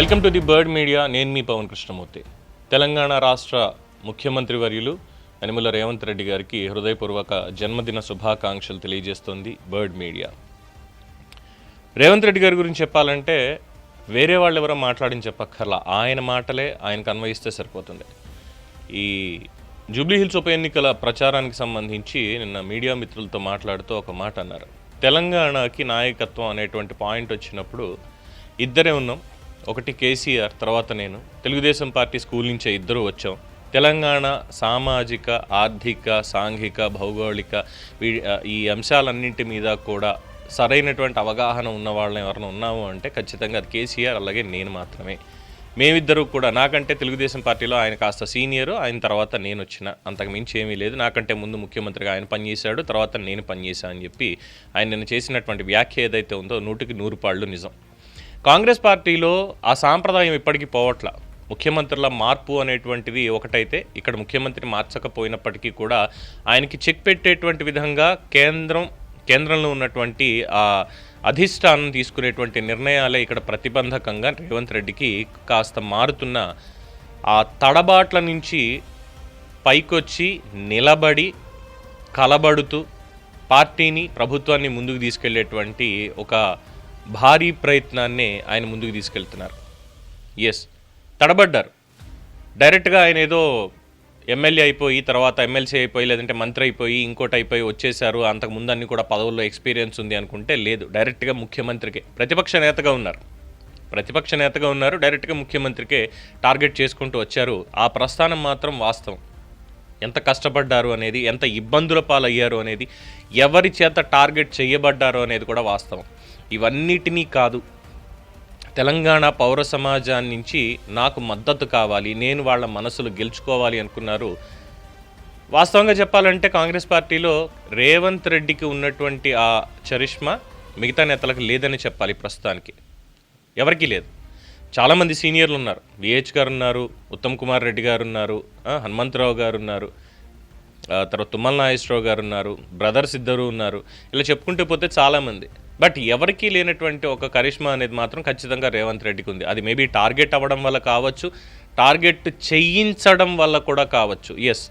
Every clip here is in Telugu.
Welcome to the bird media. నేను మీ పవన్ కృష్ణమూర్తి. తెలంగాణ రాష్ట్ర ముఖ్యమంత్రి వర్యులు యనమల రేవంత్ రెడ్డి గారికి హృదయపూర్వక జన్మదిన శుభాకాంక్షలు తెలియజేస్తోంది బర్డ్ మీడియా. రేవంత్ రెడ్డి గారి గురించి చెప్పాలంటే వేరే వాళ్ళు ఎవరో మాట్లాడిన చెప్పక్కర్లా. ఆయన మాటలే ఆయనకు అన్వయిస్తే సరిపోతుంది. ఈ జూబ్లీ హిల్స్ ఉప ఎన్నికల ప్రచారానికి సంబంధించి నిన్న మీడియా మిత్రులతో మాట్లాడుతూ ఒక మాట అన్నారు. తెలంగాణకి నాయకత్వం అనేటువంటి పాయింట్ వచ్చినప్పుడు ఇద్దరే ఉన్నాం. ఒకటి కేసీఆర్ తర్వాత నేను. తెలుగుదేశం పార్టీ స్కూల్ నుంచే ఇద్దరు వచ్చాం. తెలంగాణ సామాజిక ఆర్థిక సాంఘిక భౌగోళిక వీ- ఈ అంశాలన్నింటి మీద కూడా సరైనటువంటి అవగాహన ఉన్న వాళ్ళని ఎవరైనా ఉన్నాము అంటే ఖచ్చితంగా అది కేసీఆర్ అలాగే నేను మాత్రమే. మేమిద్దరూ కూడా నాకంటే తెలుగుదేశం పార్టీలో ఆయన కాస్త సీనియర్ ఆయన తర్వాత నేను వచ్చిన. అంతకు మించి ఏమీ లేదు. నాకంటే ముందు ముఖ్యమంత్రిగా ఆయన పనిచేశాడు తర్వాత నేను పనిచేశాను అని చెప్పి ఆయన నేను చేసినటువంటి వ్యాఖ్య ఏదైతే ఉందో నూటికి నూరు పాళ్ళు నిజం. కాంగ్రెస్ పార్టీలో ఆ సాంప్రదాయం ఇప్పటికీ పోవట్ల. ముఖ్యమంత్రుల మార్పు అనేటువంటిది ఒకటైతే ఇక్కడ ముఖ్యమంత్రి మార్చకపోయినప్పటికీ కూడా ఆయనకి చెక్ పెట్టేటువంటి విధంగా కేంద్రం కేంద్రంలో ఉన్నటువంటి ఆ అధిష్టానం తీసుకునేటువంటి నిర్ణయాలే ఇక్కడ ప్రతిబంధకంగా రేవంత్ రెడ్డికి కాస్త మారుతున్న ఆ తడబాట్ల నుంచి పైకొచ్చి నిలబడి కలబడుతూ పార్టీని ప్రభుత్వాన్ని ముందుకు తీసుకెళ్ళేటువంటి ఒక భారీ ప్రయత్నాన్ని ఆయన ముందుకు తీసుకెళ్తున్నారు. ఎస్ తడబడ్డారు. డైరెక్ట్గా ఆయన ఏదో ఎమ్మెల్యే అయిపోయి తర్వాత ఎమ్మెల్సీ అయిపోయి లేదంటే మంత్రి అయిపోయి ఇంకోటి అయిపోయి వచ్చేసారు అంతకుముందు అన్ని కూడా పదవుల్లో ఎక్స్పీరియన్స్ ఉంది అనుకుంటే లేదు. డైరెక్ట్గా ముఖ్యమంత్రికే. ప్రతిపక్ష నేతగా ఉన్నారు. ప్రతిపక్ష నేతగా ఉన్నారు. డైరెక్ట్గా ముఖ్యమంత్రికే టార్గెట్ చేసుకుంటూ వచ్చారు. ఆ ప్రస్థానం మాత్రం వాస్తవం. ఎంత కష్టపడ్డారు అనేది ఎంత ఇబ్బందుల పాలయ్యారు అనేది ఎవరి చేత టార్గెట్ చేయబడ్డారు అనేది కూడా వాస్తవం. ఇవన్నిటినీ కాదు. తెలంగాణ పౌర సమాజాన్ని నుంచి నాకు మద్దతు కావాలి నేను వాళ్ళ మనసులు గెలుచుకోవాలి అనుకున్నారు. వాస్తవంగా చెప్పాలంటే కాంగ్రెస్ పార్టీలో రేవంత్ రెడ్డికి ఉన్నటువంటి ఆ చరిష్మా మిగతా నేతలకు లేదని చెప్పాలి ప్రస్తుతానికి. ఎవరికీ లేదు. చాలామంది సీనియర్లు ఉన్నారు. విహెచ్ గారు ఉన్నారు ఉత్తమ్ కుమార్ రెడ్డి గారు ఉన్నారు హనుమంతరావు గారు ఉన్నారు. తర్వాత తుమ్మల నాగేశ్వరరావు గారు ఉన్నారు బ్రదర్స్ ఇద్దరు ఉన్నారు. ఇలా చెప్పుకుంటూ పోతే చాలామంది. బట్ ఎవరికీ లేనటువంటి ఒక కరిష్మా అనేది మాత్రం ఖచ్చితంగా రేవంత్ రెడ్డికి ఉంది. అది మేబీ టార్గెట్ అవ్వడం వల్ల కావచ్చు టార్గెట్ చేయించడం వల్ల కూడా కావచ్చు. ఎస్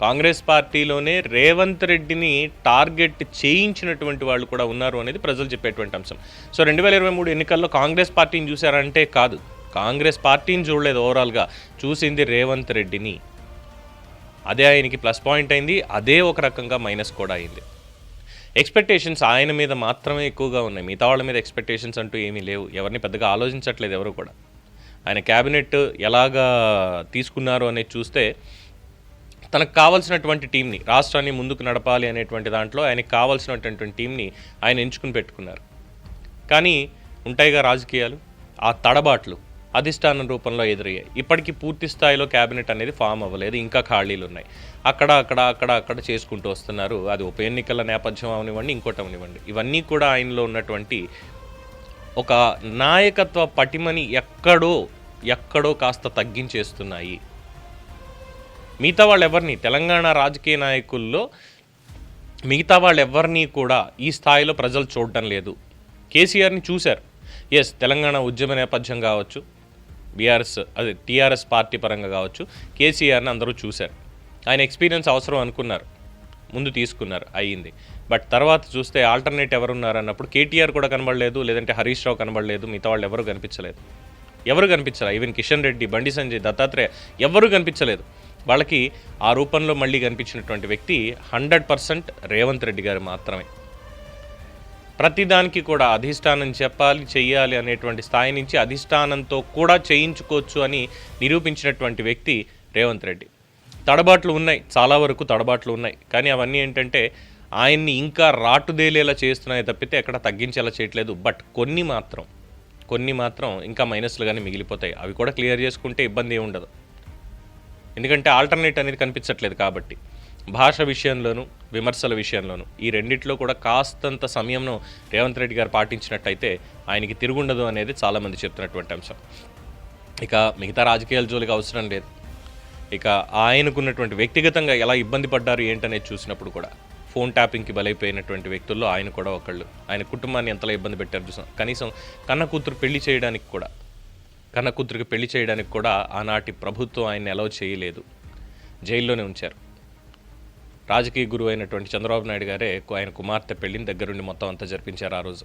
కాంగ్రెస్ పార్టీలోనే రేవంత్ రెడ్డిని టార్గెట్ చేయించినటువంటి వాళ్ళు కూడా ఉన్నారు అనేది ప్రజలు చెప్పేటువంటి అంశం. సో రెండు వేల ఇరవై మూడు ఎన్నికల్లో కాంగ్రెస్ పార్టీని చూశారంటే కాదు. కాంగ్రెస్ పార్టీని చూడలేదు ఓవరాల్గా. చూసింది రేవంత్ రెడ్డిని. అదే ఆయనకి ప్లస్ పాయింట్ అయింది అదే ఒక రకంగా మైనస్ కూడా అయింది. ఎక్స్పెక్టేషన్స్ ఆయన మీద మాత్రమే ఎక్కువగా ఉన్నాయి. మిగతా వాళ్ళ మీద ఎక్స్పెక్టేషన్స్ అంటూ ఏమీ లేవు. ఎవరిని పెద్దగా ఆలోచించట్లేదు ఎవరు కూడా. ఆయన క్యాబినెట్ ఎలాగా తీసుకున్నారు అనేది చూస్తే తనకు కావాల్సినటువంటి టీంని రాష్ట్రాన్ని ముందుకు నడపాలి అనేటువంటి దాంట్లో ఆయనకు కావాల్సినటువంటి టీంని ఆయన ఎంచుకుని పెట్టుకున్నారు. కానీ ఉంటాయిగా రాజకీయాలు ఆ తడబాట్లు అధిష్టానం రూపంలో ఎదురయ్యాయి. ఇప్పటికీ పూర్తి స్థాయిలో క్యాబినెట్ అనేది ఫామ్ అవ్వలేదు. ఇంకా ఖాళీలు ఉన్నాయి అక్కడ అక్కడ అక్కడ అక్కడ చేసుకుంటూ వస్తున్నారు. అది ఉప ఎన్నికల నేపథ్యం అవనివ్వండి ఇంకోటి అవనివ్వండి. ఇవన్నీ కూడా ఆయనలో ఉన్నటువంటి ఒక నాయకత్వ పటిమని ఎక్కడో ఎక్కడో కాస్త తగ్గించేస్తున్నాయి. మిగతా వాళ్ళు ఎవరిని తెలంగాణ రాజకీయ నాయకుల్లో మిగతా వాళ్ళు ఎవరిని కూడా ఈ స్థాయిలో ప్రజలు చూడటం లేదు. కేసీఆర్ని చూశారు. ఎస్ తెలంగాణ ఉద్యమ నేపథ్యం కావచ్చు. బీఆర్ఎస్ అదే టీఆర్ఎస్ పార్టీ పరంగా కావచ్చు కేసీఆర్ని అందరూ చూశారు. ఆయన ఎక్స్పీరియన్స్ అవసరం అనుకున్నారు. ముందు తీసుకున్నారు అయ్యింది. బట్ తర్వాత చూస్తే ఆల్టర్నేట్ ఎవరున్నారు అన్నప్పుడు కేటీఆర్ కూడా కనబడలేదు లేదంటే హరీష్ రావు కనబడలేదు మిగతా వాళ్ళు ఎవరు కనిపించలేదు. ఎవరు కనిపించరా ఈవెన్ కిషన్ రెడ్డి బండి సంజయ్ దత్తాత్రేయ ఎవరు కనిపించలేదు. వాళ్ళకి ఆ రూపంలో మళ్ళీ కనిపించినటువంటి వ్యక్తి హండ్రెడ్ పర్సెంట్ రేవంత్ రెడ్డి గారు మాత్రమే. ప్రతిదానికి కూడా అధిష్టానం చెప్పాలి చేయాలి అనేటువంటి స్థాయి నుంచి అధిష్టానంతో కూడా చేయించుకోవచ్చు అని నిరూపించినటువంటి వ్యక్తి రేవంత్ రెడ్డి. తడబాట్లు ఉన్నాయి చాలా వరకు తడబాట్లు ఉన్నాయి. కానీ అవన్నీ ఏంటంటే ఆయన్ని ఇంకా రాటుదేలేలా చేస్తున్నాయి తప్పితే ఎక్కడ తగ్గించేలా చేయట్లేదు. బట్ కొన్ని మాత్రం కొన్ని మాత్రం ఇంకా మైనస్లుగానే మిగిలిపోతాయి. అవి కూడా క్లియర్ చేసుకుంటే ఇబ్బంది ఏమి ఉండదు. ఎందుకంటే ఆల్టర్నేట్ అనేది కనిపించట్లేదు కాబట్టి. భాష విషయంలోనూ విమర్శల విషయంలోనూ. ఈ రెండిట్లో కూడా కాస్తంత సమయంను రేవంత్ రెడ్డి గారు పాటించినట్టయితే ఆయనకి తిరుగుండదు అనేది చాలామంది చెప్తున్నటువంటి అంశం. ఇక మిగతా రాజకీయాల జోలికి అవసరం లేదు. ఇక ఆయనకున్నటువంటి వ్యక్తిగతంగా ఎలా ఇబ్బంది పడ్డారు ఏంటనేది చూసినప్పుడు కూడా ఫోన్ ట్యాపింగ్కి బలైపోయినటువంటి వ్యక్తుల్లో ఆయన కూడా ఒకళ్ళు. ఆయన కుటుంబాన్ని ఎంతలా ఇబ్బంది పెట్టారు చూసాం. కనీసం కన్న కూతురు పెళ్ళి చేయడానికి కూడా కన్న కూతురికి పెళ్ళి చేయడానికి కూడా ఆనాటి ప్రభుత్వం ఆయన్ని అలౌ చేయలేదు. జైల్లోనే ఉంచారు. రాజకీయ గురువు అయినటువంటి చంద్రబాబు నాయుడు గారే ఆయన కుమార్తె పెళ్ళిని దగ్గరుండి మొత్తం అంతా జరిపించారు ఆ రోజు.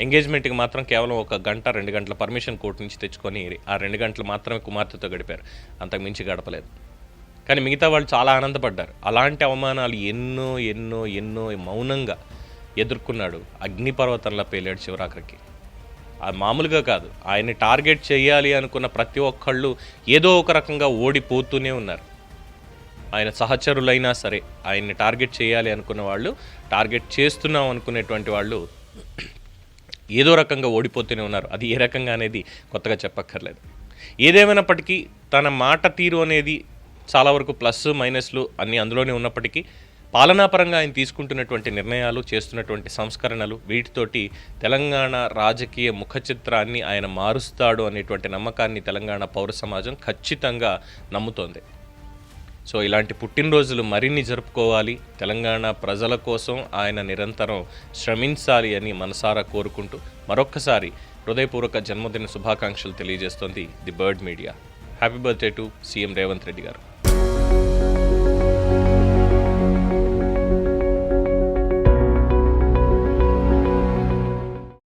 ఎంగేజ్మెంట్కి మాత్రం కేవలం ఒక గంట రెండు గంటల పర్మిషన్ కోర్టు నుంచి తెచ్చుకొని ఆ రెండు గంటలు మాత్రమే కుమార్తెతో గడిపారు. అంతకు మించి గడపలేదు. కానీ మిగతా వాళ్ళు చాలా ఆనందపడ్డారు. అలాంటి అవమానాలు ఎన్నో ఎన్నో ఎన్నో మౌనంగా ఎదుర్కొన్నాడు అగ్నిపర్వతంలా పేలాడు శివరాఖరికి అది మామూలుగా కాదు. ఆయన్ని టార్గెట్ చేయాలి అనుకున్న ప్రతి ఒక్కళ్ళు ఏదో ఒక రకంగా ఓడిపోతూనే ఉన్నారు. ఆయన సహచరులైనా సరే ఆయన్ని టార్గెట్ చేయాలి అనుకున్న వాళ్ళు టార్గెట్ చేస్తున్నాం అనుకునేటువంటి వాళ్ళు ఏదో రకంగా ఓడిపోతూనే ఉన్నారు. అది ఏ రకంగా అనేది కొత్తగా చెప్పక్కర్లేదు. ఏదేమైనప్పటికీ తన మాట తీరు అనేది చాలా వరకు ప్లస్ మైనస్లు అన్నీ అందులోనే ఉన్నప్పటికీ పాలనాపరంగా ఆయన తీసుకుంటున్నటువంటి నిర్ణయాలు చేస్తున్నటువంటి సంస్కరణలు వీటితోటి తెలంగాణ రాజకీయ ముఖ చిత్రాన్ని ఆయన మారుస్తాడు అనేటువంటి నమ్మకాన్ని తెలంగాణ పౌర సమాజం ఖచ్చితంగా నమ్ముతోంది. సో ఇలాంటి పుట్టినరోజులు మరిన్ని జరుపుకోవాలి. తెలంగాణ ప్రజల కోసం ఆయన నిరంతరం శ్రమించాలి అని మనసారా కోరుకుంటూ మరొక్కసారి హృదయపూర్వక జన్మదిన శుభాకాంక్షలు తెలియజేస్తోంది the bird media. Happy birthday to CM Revanth Reddy గారు.